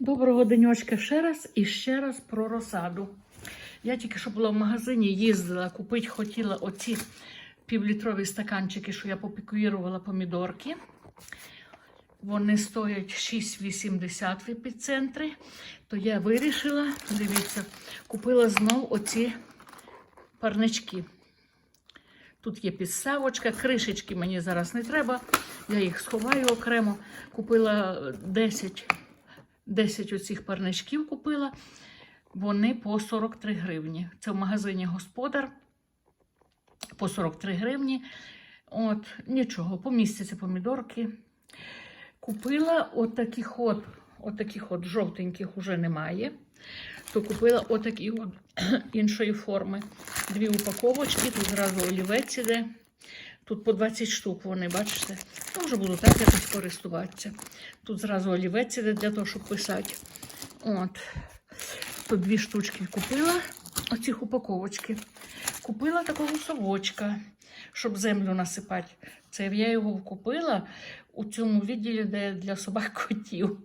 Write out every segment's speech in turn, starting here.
Доброго денечка ще раз і ще раз про розсаду. Я тільки що була в магазині, їздила, купити хотіла оці півлітрові стаканчики, що я попікуїрувала помідорки. Вони стоять 6,80 в епіцентрі. То я вирішила, дивіться, купила знов оці парнички. Тут є підставочка, кришечки мені зараз не треба. Я їх сховаю окремо. Купила 10, 10 оцих парничків купила. Вони по 43 гривні. Це в магазині Господар по 43 гривні. От, нічого, помістяться помідорки. Купила отаких от, отаких от жовтеньких уже немає. То купила отакі от іншої форми. Дві упаковочки, тут зразу олівець іде. Тут по 20 штук вони, бачите? Ну, вже буду так якось користуватися. Тут зразу олівець іде для того, щоб писати. От. Тут дві штучки купила, оцих упаковочки. Купила такого совочка, щоб землю насипати. Це я його купила у цьому відділі, де для собак котів.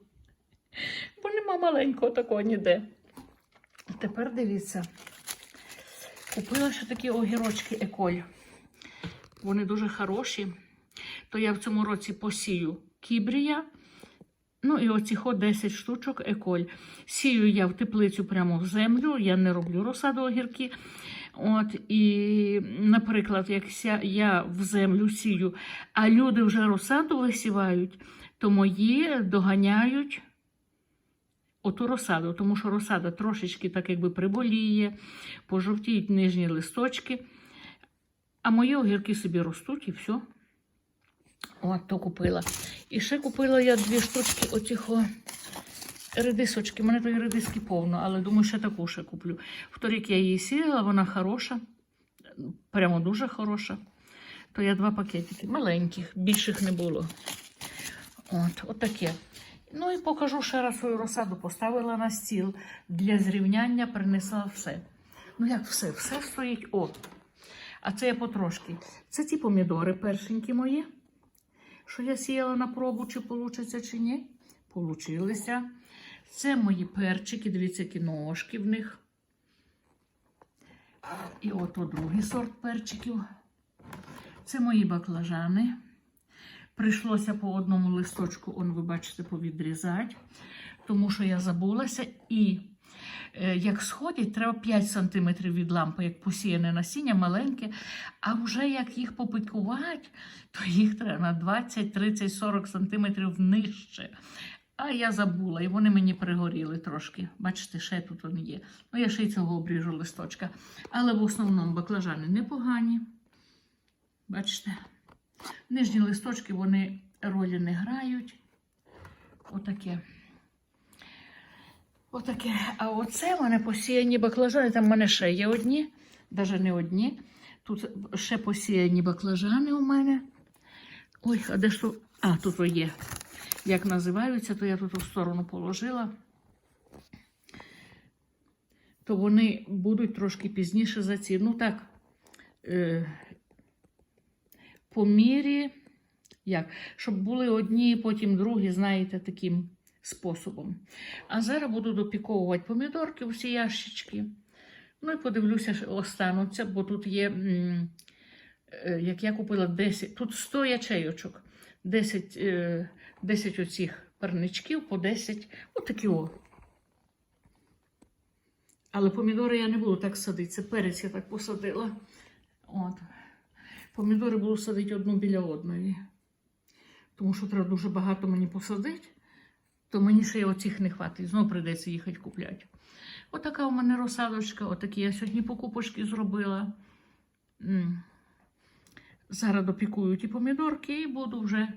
Бо нема маленького такого ніде. Тепер дивіться. Купила ще такі огірочки еколь. Вони дуже хороші. То я в цьому році посію кібрія. Ну і оці хо 10 штучок еколь. Сію я в теплицю прямо в землю, я не роблю розсаду огірки. От, і, наприклад, якщо я в землю сію, а люди вже розсаду висівають, то мої доганяють оту розсаду, тому що розсада трошечки так якби приболіє, пожовтіють нижні листочки. А мої огірки собі ростуть і все. От, то купила. І ще купила я дві штучки оцих редисочки. У мене тої редиски повно, але думаю, ще таку ще куплю. В торік я її сіяла, вона хороша, прямо дуже хороша. То я два пакетики маленьких, більших не було. От, от таке. Ну і покажу ще раз свою розсаду. Поставила на стіл для зрівняння, принесла все. Ну, як все, все стоїть. О. А це я потрошки. Це ті помідори першенькі мої, що я сіяла на пробу, чи получиться, чи ні. Получилися. Це мої перчики, дивіться, які ножки в них. І ото другий сорт перчиків. Це мої баклажани. Прийшлося по одному листочку, он, ви бачите, повідрізати, тому що я забулася. І як сходять, треба 5 см від лампи, як посіяне насіння, маленьке. А вже як їх попикувати, то їх треба на 20, 30, 40 см нижче. А я забула, і вони мені пригоріли трошки. Бачите, ще тут вони є. Ну, я ще й цього обріжу листочка. Але в основному баклажани непогані. Бачите? Нижні листочки вони ролі не грають. Отаке. Отаке. А оце в мене посіяні баклажани. Там в мене ще є одні, навіть не одні. Тут ще посіяні баклажани у мене. Ой, а де ж тут? А, тут є. Як називаються, то я тут у сторону положила. То вони будуть трошки пізніше за ці. Ну так, е, по мірі, як? щоб були одні, потім другі, знаєте, таким способом. А зараз буду допіковувати помідорки, всі ящички. Ну і подивлюся, що остануться, бо тут є, е, як я купила 10, тут 100 ячейочок, 10, е, 10 оцих парничків по 10, отакі о. Але помідори я не буду так садити, це перець я так посадила. От. Помідори буду садити одну біля одної. Тому що треба дуже багато мені посадити, то мені ще оцих не хватить. Знову прийдеться їхати купляти. Отака у мене розсадочка, отакі я сьогодні покупочки зробила. Зараз допікую ті помідорки і буду вже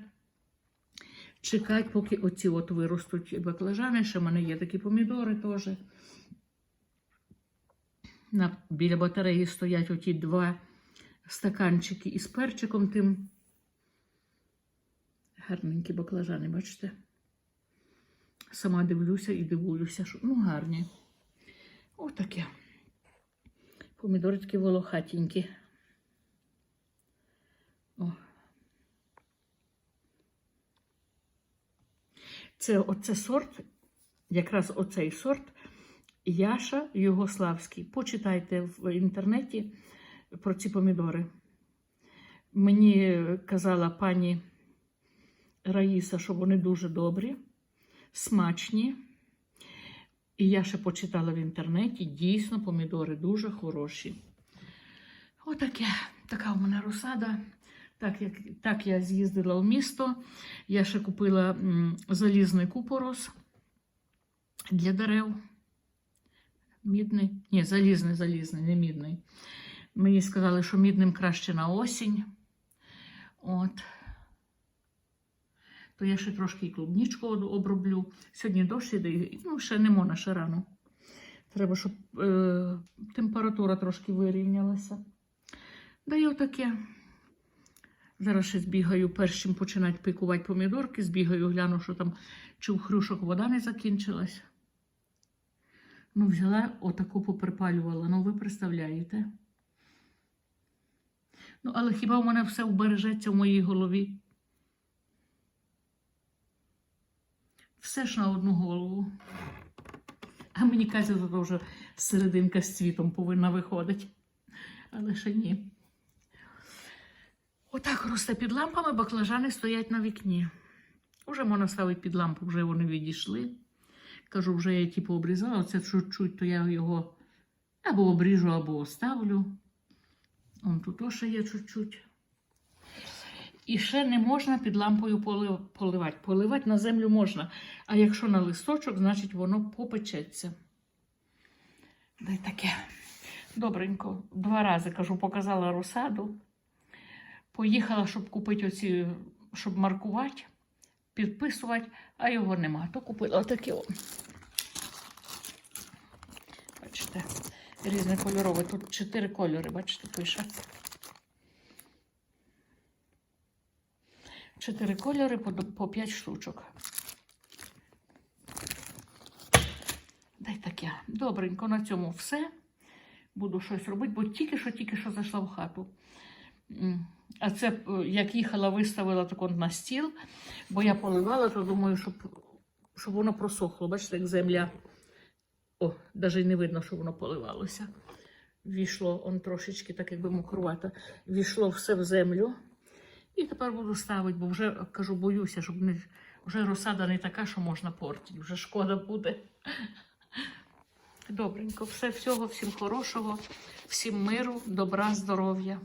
чекати, поки оці от виростуть баклажани. Ще в мене є такі помідори теж. На, біля батареї стоять оті два стаканчики із перчиком тим. Гарненькі баклажани, бачите? Сама дивлюся і дивуюся, що ну гарні. Отаке. Помідори волохатенькі. О. Це оце сорт якраз оцей сорт Яша Югославський. Почитайте в інтернеті про ці помідори. Мені казала пані Раїса, що вони дуже добрі, смачні. І я ще почитала в інтернеті, дійсно, помідори дуже хороші. Отаке, така у мене розсада. Так, як, так я з'їздила в місто. Я ще купила м, залізний купорос для дерев. Мідний. Ні, залізний, залізний, не мідний. Мені сказали, що мідним краще на осінь. От. То я ще трошки і клубнічку оброблю. Сьогодні дощ іде, ну, ще не можна, ще рано. Треба, щоб е, температура трошки вирівнялася. Да й отаке. Зараз ще збігаю, перш чим починати пікувати помідорки, збігаю, гляну, що там, чи у хрюшок вода не закінчилась. Ну, взяла, отаку поприпалювала. Ну, ви представляєте. Ну, але хіба в мене все вбережеться в моїй голові? Все ж на одну голову. А мені кажуть, що вже серединка з цвітом повинна виходити. Але ще ні. Отак росте під лампами, баклажани стоять на вікні. Уже можна ставити під лампу, вже вони відійшли. Кажу, вже я типу обрізала, оце чуть-чуть, то я його або обріжу, або оставлю. Он тут ще є чуть-чуть. І ще не можна під лампою поливати. Поливати на землю можна. А якщо на листочок, значить воно попечеться. Дай таке. Добренько. Два рази кажу, показала розсаду. Поїхала, щоб купити оці, щоб маркувати, підписувати, а його нема. То купила отаке. о. Бачите, різне кольорове. Тут чотири кольори, бачите, пише. Чотири кольори по 5 штучок. Дай таке. Добренько, на цьому все. Буду щось робити, бо тільки що, тільки що зайшла в хату. А це е, як їхала, виставила так на стіл, бо я поливала, то думаю, щоб, щоб воно просохло. Бачите, як земля. О, навіть не видно, що воно поливалося. Війшло он трошечки, так якби мокрувато. Війшло все в землю. І тепер буду ставити, бо вже кажу, боюся, щоб не вже розсада не така, що можна портити. Вже шкода буде. Добренько, все всього, всім хорошого, всім миру, добра, здоров'я.